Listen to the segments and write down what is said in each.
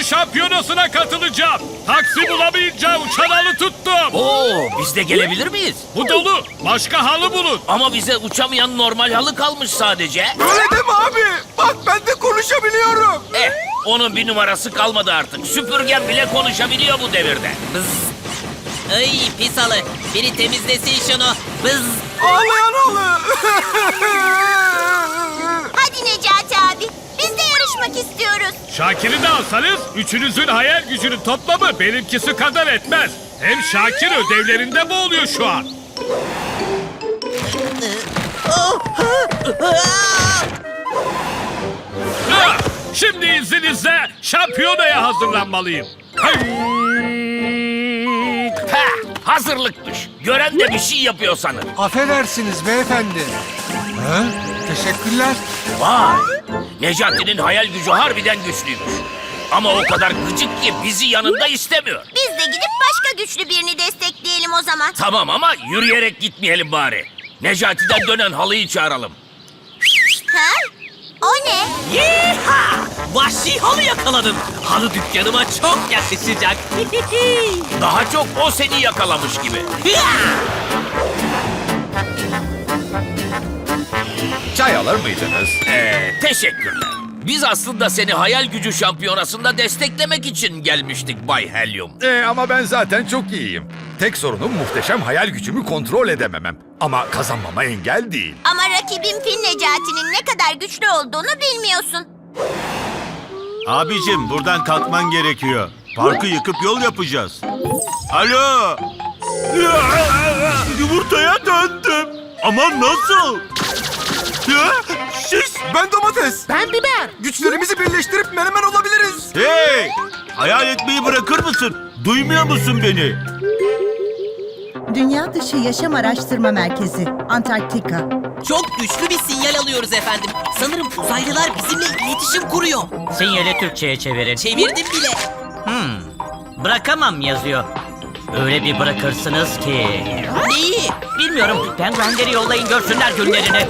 şampiyonasına katılacağım. Taksi bulamayınca uçan halı tuttum. Oo, biz de gelebilir miyiz? Bu dolu. Başka halı bulun. Ama bize uçamayan normal halı kalmış sadece. Öyle deme abi. Bak ben de konuşabiliyorum. Eh, onun bir numarası kalmadı artık. Süpürgen bile konuşabiliyor bu devirde. Bız. Ay pis halı. Biri temizlesin şunu. Bız. Ağlayan halı. Hadi Necati abi. Biz de yarışmak istiyoruz. Şakir'i de alsanız üçünüzün hayal gücünün toplamı benimkisi kadar etmez. Hem Şakir ödevlerinde boğuluyor şu an. Şimdi izninizle şampiyonaya hazırlanmalıyım. Heh, hazırlıkmış. Gören de bir şey yapıyor sanır. Affedersiniz beyefendi. Ha? Teşekkürler. Vay! Necati'nin hayal gücü harbiden güçlüymüş. Ama o kadar gıcık ki bizi yanında istemiyor. Biz de gidip başka güçlü birini destekleyelim o zaman. Tamam ama yürüyerek gitmeyelim bari. Necati'den dönen halıyı çağıralım. Ha? O ne? Yeeha! Vahşi halı yakaladım. Halı dükkanıma çok yakışacak. Daha çok o seni yakalamış gibi. Çay alır mıydınız? Ee, teşekkürler. Biz aslında seni hayal gücü şampiyonasında desteklemek için gelmiştik Bay Helium. Ee, ama ben zaten çok iyiyim. Tek sorunum muhteşem hayal gücümü kontrol edememem. Ama kazanmama engel değil. Ama rakibin Fil Necati'nin ne kadar güçlü olduğunu bilmiyorsun. Abicim buradan kalkman gerekiyor. Parkı yıkıp yol yapacağız. Alo. Yumurtaya döndüm. Ama nasıl? Ya, Siz Ben domates. Ben biber. Güçlerimizi birleştirip menemen olabiliriz. hey! Hayal etmeyi bırakır mısın? Duymuyor musun beni? Dünya Dışı Yaşam Araştırma Merkezi, Antarktika. Çok güçlü bir sinyal alıyoruz efendim. Sanırım uzaylılar bizimle iletişim kuruyor. Sinyali Türkçe'ye çevirin. Çevirdim bile. Bırakamam yazıyor. Öyle bir bırakırsınız ki. Neyi? Bilmiyorum. Penguenleri yollayın görsünler günlerini.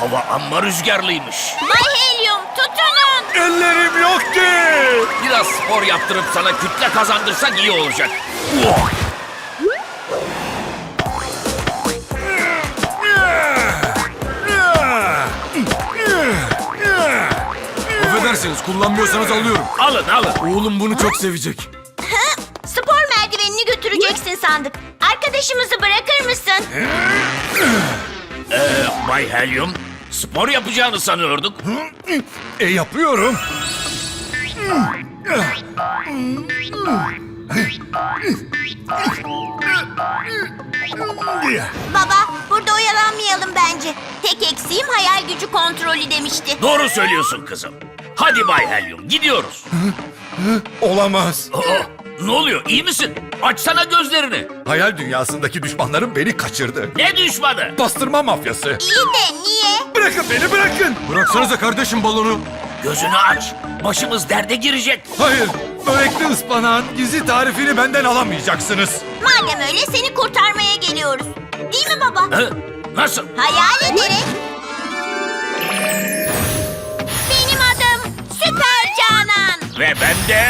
Hava amma rüzgarlıymış. Bay Helium tutunun. Ellerim yok ki. Biraz spor yaptırıp sana kütle kazandırsak iyi olacak. Affedersiniz kullanmıyorsanız alıyorum. Alın alın. Oğlum bunu çok sevecek. Spor merdivenini götüreceksin sandık. Arkadaşımızı bırakır mısın? Ee, Bay Helium, spor yapacağını sanıyorduk. E yapıyorum. Baba burada oyalanmayalım bence. Tek eksiğim hayal gücü kontrolü demişti. Doğru söylüyorsun kızım. Hadi Bay Helium, gidiyoruz. Olamaz. Aa, ne oluyor, iyi misin? Açsana gözlerini. Hayal dünyasındaki düşmanlarım beni kaçırdı. Ne düşmanı? Bastırma mafyası. İyi de niye? Bırakın beni bırakın. Bıraksanıza kardeşim balonu. Gözünü aç. Başımız derde girecek. Hayır. Börekli ıspanağın gizli tarifini benden alamayacaksınız. Madem öyle seni kurtarmaya geliyoruz. Değil mi baba? Hı? Nasıl? Hayal ederek. Ve ben de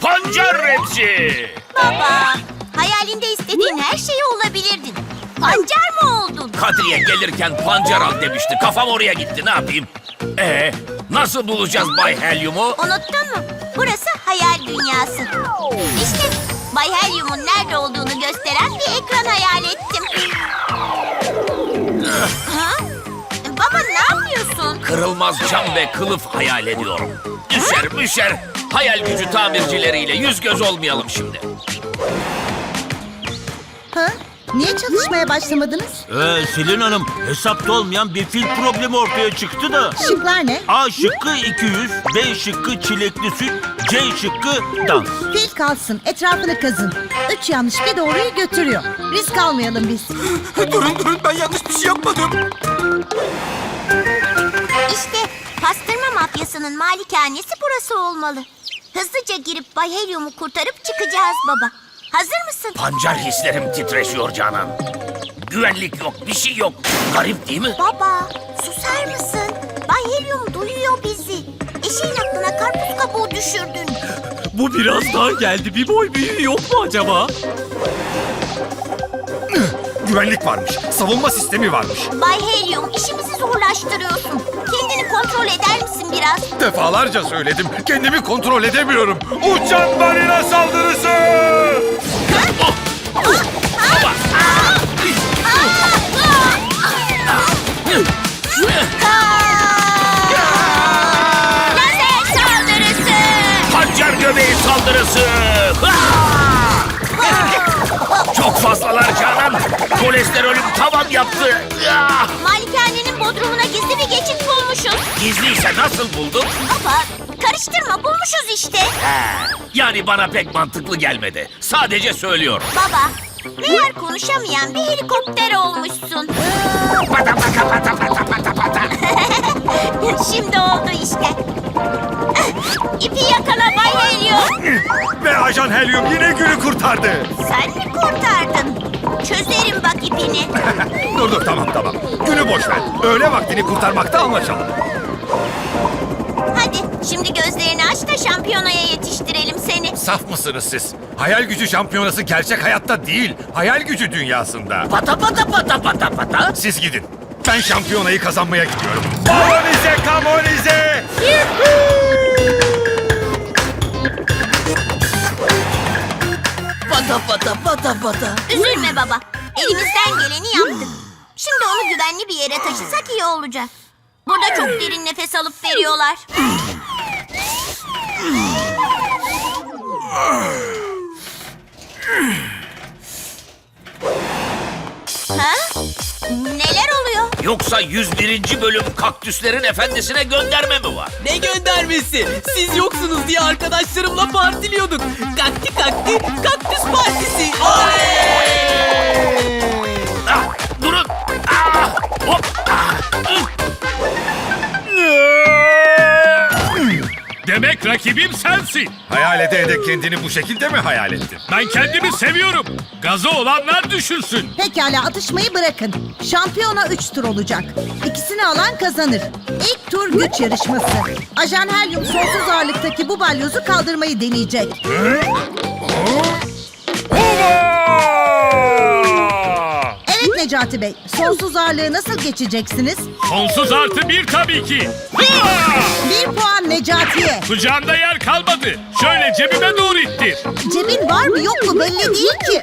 Pancar Remzi. Baba, hayalinde istediğin her şeyi olabilirdin. Pancar mı oldun? Kadriye gelirken pancar al demişti. Kafam oraya gitti. Ne yapayım? Ee, nasıl bulacağız Bay Helium'u? Unuttun mu? Burası hayal dünyası. İşte Bay Helium'un nerede olduğunu gösteren bir ekran hayal ettim. Kırılmaz cam ve kılıf hayal ediyorum. Düşer müşer. Hayal gücü tamircileriyle yüz göz olmayalım şimdi. Ha? Niye çalışmaya başlamadınız? Ee, Selin Hanım hesapta olmayan bir fil problemi ortaya çıktı da. Şıklar ne? A şıkkı 200, B şıkkı çilekli süt, C şıkkı dans. Fil kalsın, etrafını kazın. Üç yanlış bir doğruyu götürüyor. Risk almayalım biz. durun durun ben yanlış bir şey yapmadım. Mafyasının malikanesi burası olmalı. Hızlıca girip Bay Helium'u kurtarıp çıkacağız baba. Hazır mısın? Pancar hislerim titreşiyor Canan. Güvenlik yok, bir şey yok. Garip değil mi? Baba, susar mısın? Bay Helium duyuyor bizi. Eşeğin aklına karpuz kabuğu düşürdün. Bu biraz daha geldi. Bir boy büyüğü yok mu acaba? Güvenlik varmış. Savunma sistemi varmış. Bay Helium, işimizi zorlaştırıyorsun. Kontrol eder misin biraz? Defalarca söyledim. Kendimi kontrol edemiyorum. Uçan balina saldırısı! Lazer saldırısı! Pancar göbeği saldırısı! Ah! Çok fazlalar Canan. Kolesterolüm tavan yaptı. Ah! Malikanenin bodrumuna gizli bir geçit bulmuşuz. Gizliyse nasıl buldun? Baba, karıştırma bulmuşuz işte. Ha, yani bana pek mantıklı gelmedi. Sadece söylüyorum. Baba, meğer konuşamayan bir helikopter olmuşsun. Pata pata pata pata pata pata. Şimdi oldu işte. İpi yakala Bay Helium. Ve Ajan Helium yine günü kurtardı. Sen mi kurtardın? Çözerim bak ipini. dur dur tamam tamam. Günü boş ver. Öğle vaktini kurtarmakta anlaşalım. Hadi şimdi gözlerini aç da şampiyonaya yetiştirelim seni. Saf mısınız siz? Hayal gücü şampiyonası gerçek hayatta değil. Hayal gücü dünyasında. Pata pata pata pata pata. Siz gidin. Ben şampiyonayı kazanmaya gidiyorum. Balonize kamonize! Pata pata pata pata. Üzülme baba. Elimizden geleni yaptık. Şimdi onu güvenli bir yere taşısak iyi olacak. Burada çok derin nefes alıp veriyorlar. Ha? Neler oluyor? Yoksa 101. bölüm kaktüslerin efendisine gönderme mi var? Ne göndermesi? Siz yoksunuz diye arkadaşlarımla partiliyorduk. Kakti kakti kaktüs partisi. Ah, rakibim sensin. Hayal ede ede kendini bu şekilde mi hayal ettin? Ben kendimi seviyorum. Gazı olanlar düşünsün. Pekala atışmayı bırakın. Şampiyona 3 tur olacak. İkisini alan kazanır. İlk tur güç yarışması. Ajan Helium sonsuz ağırlıktaki bu balyozu kaldırmayı deneyecek. Evet Necati Bey, sonsuz ağırlığı nasıl geçeceksiniz? Sonsuz artı bir tabii ki. Hıa! Bir puan Necati'ye. Kucağında yer kalmadı. Şöyle cebime doğru ittir. Cebin var mı yok mu belli değil ki.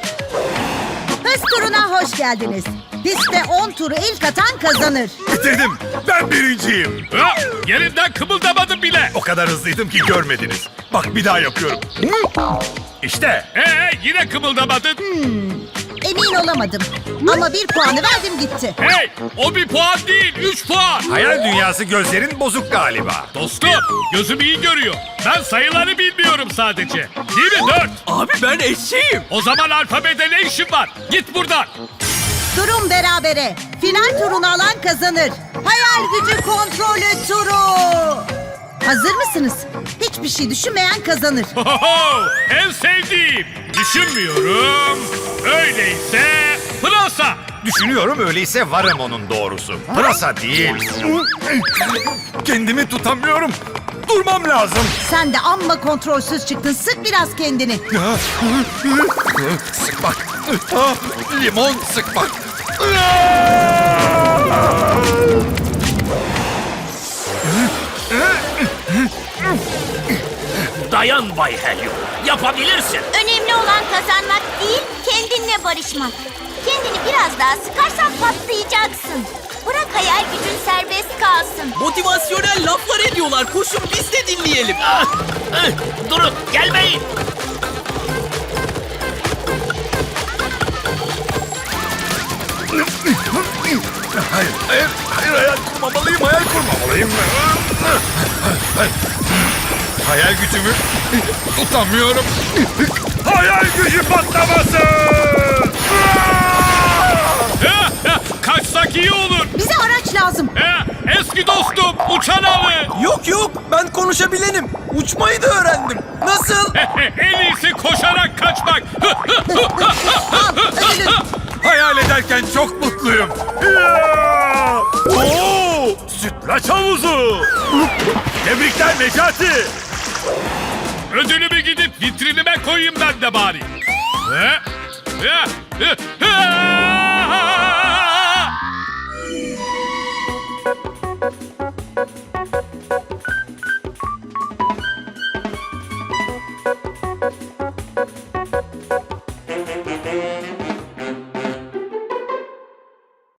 Hız turuna hoş geldiniz. Pistte 10 turu ilk atan kazanır. Bitirdim. Ben birinciyim. Ha, yerinden kımıldamadım bile. O kadar hızlıydım ki görmediniz. Bak bir daha yapıyorum. İşte. Ee, yine kımıldamadın. Emin olamadım. Ama bir puanı verdim gitti. Hey, o bir puan değil, üç puan. Hayal dünyası gözlerin bozuk galiba. Dostum, gözüm iyi görüyor. Ben sayıları bilmiyorum sadece. Değil mi dört? Abi ben eşeğim. O zaman alfabede ne işin var? Git buradan. Durum berabere. Final turunu alan kazanır. Hayal gücü kontrolü turu. Hazır mısınız? Hiçbir şey düşünmeyen kazanır. Oho, en sevdiğim. Düşünmüyorum. Öyleyse pırasa. Düşünüyorum öyleyse varım onun doğrusu. Pırasa değil. Kendimi tutamıyorum. Durmam lazım. Sen de amma kontrolsüz çıktın. Sık biraz kendini. Sıkmak. Limon sıkmak. Dayan Bay Helium. Yapabilirsin. Önemli olan kazanmak değil, kendinle barışmak. Kendini biraz daha sıkarsan patlayacaksın. Bırak hayal gücün serbest kalsın. Motivasyonel laflar ediyorlar. Koşun biz de dinleyelim. Ah, ıh, durun, gelmeyin. Hayır, hayır, hayır hayal kurmamalıyım, hayal kurmamalıyım. Hayal gücümü tutamıyorum. Hayal gücü patlaması! Kaçsak iyi olur. Bize araç lazım. Eski dostum, uçan avı. Yok yok ben konuşabilenim. Uçmayı da öğrendim. Nasıl? en iyisi koşarak kaçmak. Al ödülün. Hayal ederken çok mutluyum. Oo! Sütlaç havuzu. Tebrikler Necati. Ödülümü gidip vitrinime koyayım ben de bari. He? He? He? He?